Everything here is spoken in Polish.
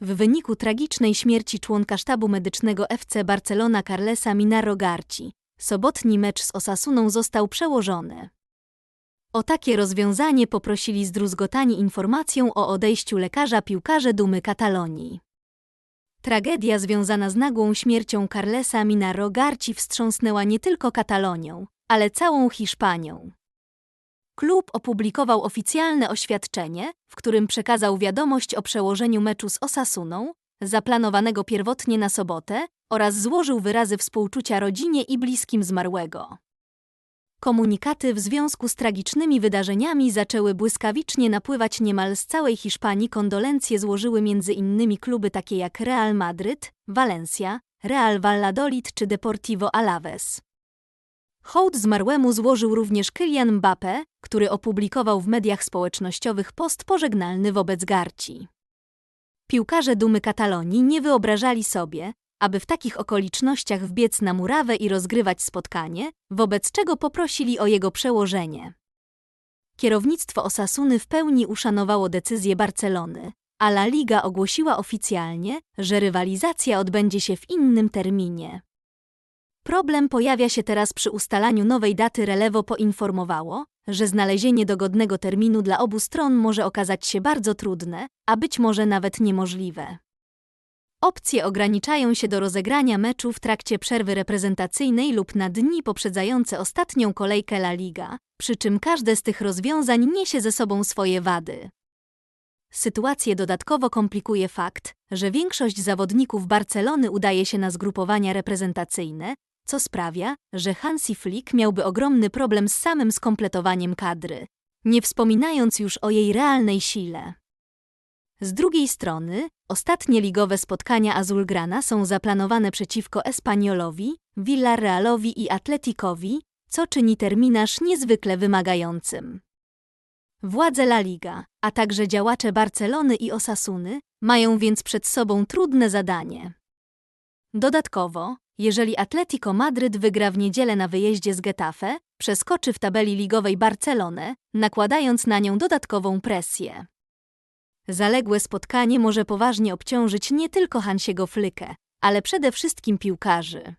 w wyniku tragicznej śmierci członka sztabu medycznego FC Barcelona Carlesa Minaro Garci. Sobotni mecz z Osasuną został przełożony. O takie rozwiązanie poprosili zdruzgotani informacją o odejściu lekarza piłkarze Dumy Katalonii. Tragedia związana z nagłą śmiercią Carlesa Minaro Garci wstrząsnęła nie tylko Katalonią, ale całą Hiszpanią. Klub opublikował oficjalne oświadczenie, w którym przekazał wiadomość o przełożeniu meczu z Osasuną, zaplanowanego pierwotnie na sobotę, oraz złożył wyrazy współczucia rodzinie i bliskim zmarłego. Komunikaty w związku z tragicznymi wydarzeniami zaczęły błyskawicznie napływać niemal z całej Hiszpanii. Kondolencje złożyły innymi kluby takie jak Real Madryt, Valencia, Real Valladolid czy Deportivo Alaves. Hołd zmarłemu złożył również Kylian Mbappé, który opublikował w mediach społecznościowych post pożegnalny wobec Garci. Piłkarze Dumy Katalonii nie wyobrażali sobie, aby w takich okolicznościach wbiec na murawę i rozgrywać spotkanie, wobec czego poprosili o jego przełożenie. Kierownictwo Osasuny w pełni uszanowało decyzję Barcelony, a La Liga ogłosiła oficjalnie, że rywalizacja odbędzie się w innym terminie. Problem pojawia się teraz przy ustalaniu nowej daty Relevo poinformowało, że znalezienie dogodnego terminu dla obu stron może okazać się bardzo trudne, a być może nawet niemożliwe. Opcje ograniczają się do rozegrania meczu w trakcie przerwy reprezentacyjnej lub na dni poprzedzające ostatnią kolejkę La Liga, przy czym każde z tych rozwiązań niesie ze sobą swoje wady. Sytuację dodatkowo komplikuje fakt, że większość zawodników Barcelony udaje się na zgrupowania reprezentacyjne, co sprawia, że Hansi Flick miałby ogromny problem z samym skompletowaniem kadry, nie wspominając już o jej realnej sile. Z drugiej strony, ostatnie ligowe spotkania Azulgrana są zaplanowane przeciwko Espaniolowi, Villarrealowi i Atleticowi, co czyni terminarz niezwykle wymagającym. Władze La Liga, a także działacze Barcelony i Osasuny mają więc przed sobą trudne zadanie. Dodatkowo, jeżeli Atletico Madryt wygra w niedzielę na wyjeździe z Getafe, przeskoczy w tabeli ligowej Barcelonę, nakładając na nią dodatkową presję. Zaległe spotkanie może poważnie obciążyć nie tylko Hansiego Flykę, ale przede wszystkim piłkarzy.